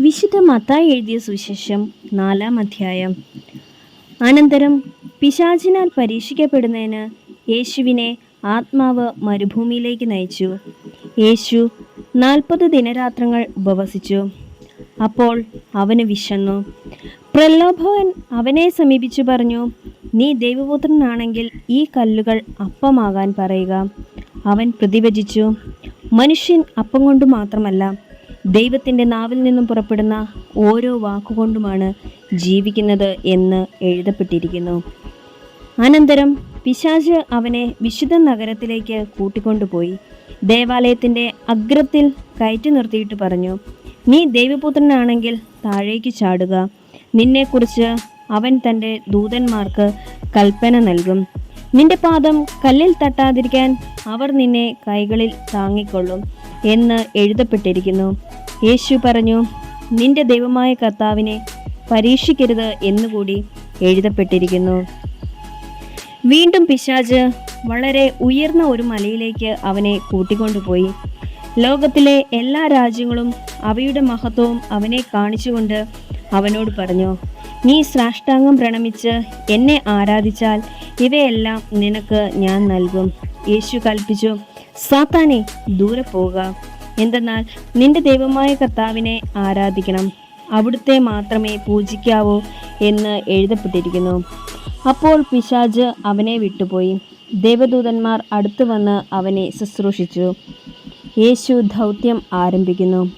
വിശുദ്ധ മത്തായി എഴുതിയ സുവിശേഷം നാലാം അധ്യായം. അനന്തരം പിശാചിനാൽ പരീക്ഷിക്കപ്പെടുന്നതിന് യേശുവിനെ ആത്മാവ് മരുഭൂമിയിലേക്ക് നയിച്ചു. യേശു നാൽപ്പത് ദിനരാത്രങ്ങൾ ഉപവസിച്ചു. അപ്പോൾ അവന് വിശന്നു. പ്രലോഭവൻ അവനെ സമീപിച്ചു പറഞ്ഞു നീ ദൈവപുത്രനാണെങ്കിൽ ഈ കല്ലുകൾ അപ്പമാകാൻ പറയുക. അവൻ പ്രതിവചിച്ചു മനുഷ്യൻ അപ്പം കൊണ്ട് മാത്രമല്ല ദൈവത്തിന്റെ നാവിൽ നിന്നും പുറപ്പെടുന്ന ഓരോ വാക്കുകൊണ്ടുമാണ് ജീവിക്കുന്നത് എന്ന് എഴുതപ്പെട്ടിരിക്കുന്നു. അനന്തരം പിശാജ് അവനെ വിശുദ്ധ നഗരത്തിലേക്ക് കൂട്ടിക്കൊണ്ടുപോയി. ദേവാലയത്തിന്റെ അഗ്രത്തിൽ കയറ്റി നിർത്തിയിട്ട് പറഞ്ഞു നീ ദൈവപുത്രനാണെങ്കിൽ താഴേക്ക് ചാടുക. നിന്നെക്കുറിച്ച് അവൻ തന്റെ ദൂതന്മാർക്ക് കൽപ്പന നൽകും. നിന്റെ പാദം കല്ലിൽ തട്ടാതിരിക്കാൻ അവർ നിന്നെ കൈകളിൽ താങ്ങിക്കൊള്ളും എന്ന് എഴുതപ്പെട്ടിരിക്കുന്നു. യേശു പറഞ്ഞു നിന്റെ ദൈവമായ കർത്താവിനെ പരീക്ഷിക്കരുത് എന്നുകൂടി എഴുതപ്പെട്ടിരിക്കുന്നു. വീണ്ടും പിശാജ് വളരെ ഉയർന്ന ഒരു മലയിലേക്ക് അവനെ കൂട്ടിക്കൊണ്ടുപോയി. ലോകത്തിലെ എല്ലാ രാജ്യങ്ങളും അവയുടെ മഹത്വവും അവനെ കാണിച്ചുകൊണ്ട് അവനോട് പറഞ്ഞു നീ സാഷ്ടാംഗം പ്രണമിച്ച് എന്നെ ആരാധിച്ചാൽ ഇവയെല്ലാം നിനക്ക് ഞാൻ നൽകും. യേശു കൽപ്പിച്ചു സാത്താനെ ദൂരെ പോവുക. എന്തെന്നാൽ നിന്റെ ദൈവമായ കർത്താവിനെ ആരാധിക്കണം. അവിടുത്തെ മാത്രമേ പൂജിക്കാവൂ എന്ന് എഴുതപ്പെട്ടിരിക്കുന്നു. അപ്പോൾ പിശാജ് അവനെ വിട്ടുപോയി. ദേവദൂതന്മാർ അടുത്തു വന്ന് അവനെ ശുശ്രൂഷിച്ചു. യേശു ദൗത്യം ആരംഭിക്കുന്നു.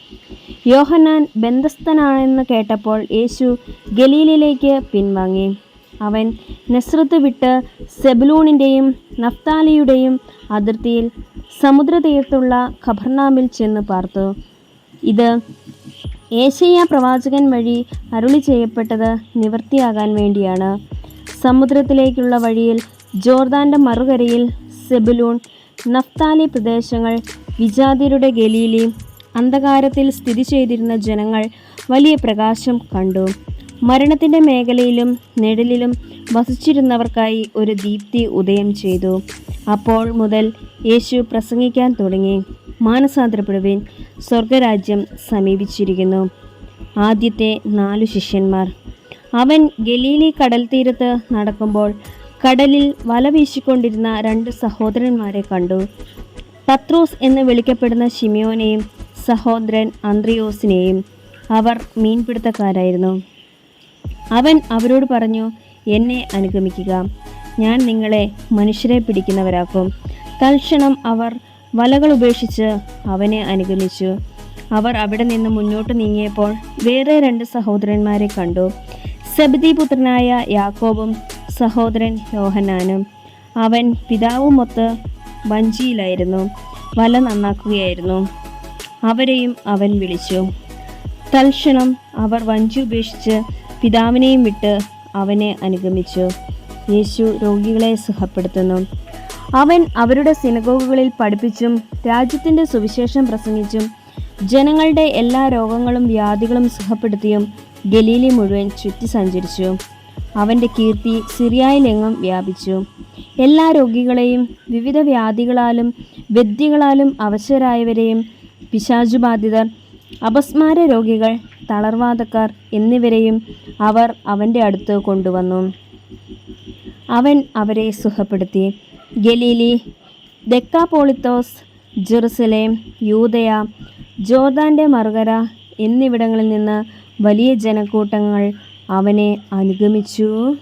യോഹന്നാൻ ബന്ധസ്ഥനാണെന്ന് കേട്ടപ്പോൾ യേശു ഗലീലിലേക്ക് പിൻവാങ്ങി. അവൻ നെസ്രത്ത് വിട്ട് സെബലൂണിന്റെയും നഫ്താലിയുടെയും അതിർത്തിയിൽ സമുദ്രതീരത്തുള്ള ഖബർനാമിൽ ചെന്ന് പാർത്തു. ഇത് ഏഷ്യ പ്രവാചകൻ വഴി അരുളി ചെയ്യപ്പെട്ടത് നിവൃത്തിയാകാൻ വേണ്ടിയാണ്. സമുദ്രത്തിലേക്കുള്ള വഴിയിൽ ജോർദാന്റെ മറുകരയിൽ സെബുലൂൺ നഫ്താലി പ്രദേശങ്ങൾ വിജാതിരുടെ ഗലീലി അന്ധകാരത്തിൽ സ്ഥിതി ചെയ്തിരുന്ന ജനങ്ങൾ വലിയ പ്രകാശം കണ്ടു. മരണത്തിന്റെ മേഖലയിലും നിഴലിലും വസിച്ചിരുന്നവർക്കായി ഒരു ദീപ്തി ഉദയം ചെയ്തു. അപ്പോൾ മുതൽ യേശു പ്രസംഗിക്കാൻ തുടങ്ങി. മാനസാന്തരപ്പെടുവിൻ. സ്വർഗരാജ്യം സമീപിച്ചിരിക്കുന്നു. ആദ്യത്തെ നാലു ശിഷ്യന്മാർ. അവൻ ഗലീലി കടൽ തീരത്ത് നടക്കുമ്പോൾ കടലിൽ വല വീശിക്കൊണ്ടിരുന്ന രണ്ട് സഹോദരന്മാരെ കണ്ടു. പത്രോസ് എന്ന് വിളിക്കപ്പെടുന്ന ഷിമിയോനെയും സഹോദരൻ അന്ത്രിയോസിനെയും. അവർ മീൻപിടുത്തക്കാരായിരുന്നു. അവൻ അവരോട് പറഞ്ഞു എന്നെ അനുഗമിക്കുക. ഞാൻ നിങ്ങളെ മനുഷ്യരെ പിടിക്കുന്നവരാക്കും. തൽക്ഷണം അവർ വലകൾ ഉപേക്ഷിച്ച് അവനെ അനുഗമിച്ചു. അവർ അവിടെ നിന്ന് മുന്നോട്ട് നീങ്ങിയപ്പോൾ വേറെ രണ്ട് സഹോദരന്മാരെ കണ്ടു. സബദി പുത്രനായ യാക്കോബും സഹോദരൻ യോഹനാനും അവൻ പിതാവുമൊത്ത് വഞ്ചിയിലായിരുന്നു വല നന്നാക്കുകയായിരുന്നു. അവരെയും അവൻ വിളിച്ചു. തൽക്ഷണം അവർ വഞ്ചി ഉപേക്ഷിച്ച് പിതാവിനെയും വിട്ട് അവനെ അനുഗമിച്ചു. യേശു രോഗികളെ സുഖപ്പെടുത്തുന്നു. അവൻ അവരുടെ സിനഗോഗുകളിൽ പഠിപ്പിച്ചും രാജ്യത്തിന്റെ സുവിശേഷം പ്രസംഗിച്ചും ജനങ്ങളുടെ എല്ലാ രോഗങ്ങളും വ്യാധികളും സുഖപ്പെടുത്തിയും ഗലീലി മുഴുവൻ ചുറ്റി സഞ്ചരിച്ചു. അവന്റെ കീർത്തി സിറിയായിലെങ്ങും വ്യാപിച്ചു. എല്ലാ രോഗികളെയും വിവിധ വ്യാധികളാലും വ്യക്തികളാലും അവശരായവരെയും പിശാചുബാധിതർ അപസ്മാര രോഗികൾ തളർവാദക്കാർ എന്നിവരെയും അവർ അവന്റെ അടുത്ത് കൊണ്ടുവന്നു. അവൻ അവരെ സുഖപ്പെടുത്തി. ഗലീലി ദക്കാപോളിത്തോസ് ജെറുസലേം യൂതയ ജോർദാന്റെ മറുകര എന്നിവിടങ്ങളിൽ നിന്ന് വലിയ ജനക്കൂട്ടങ്ങൾ അവനെ അനുഗമിച്ചു.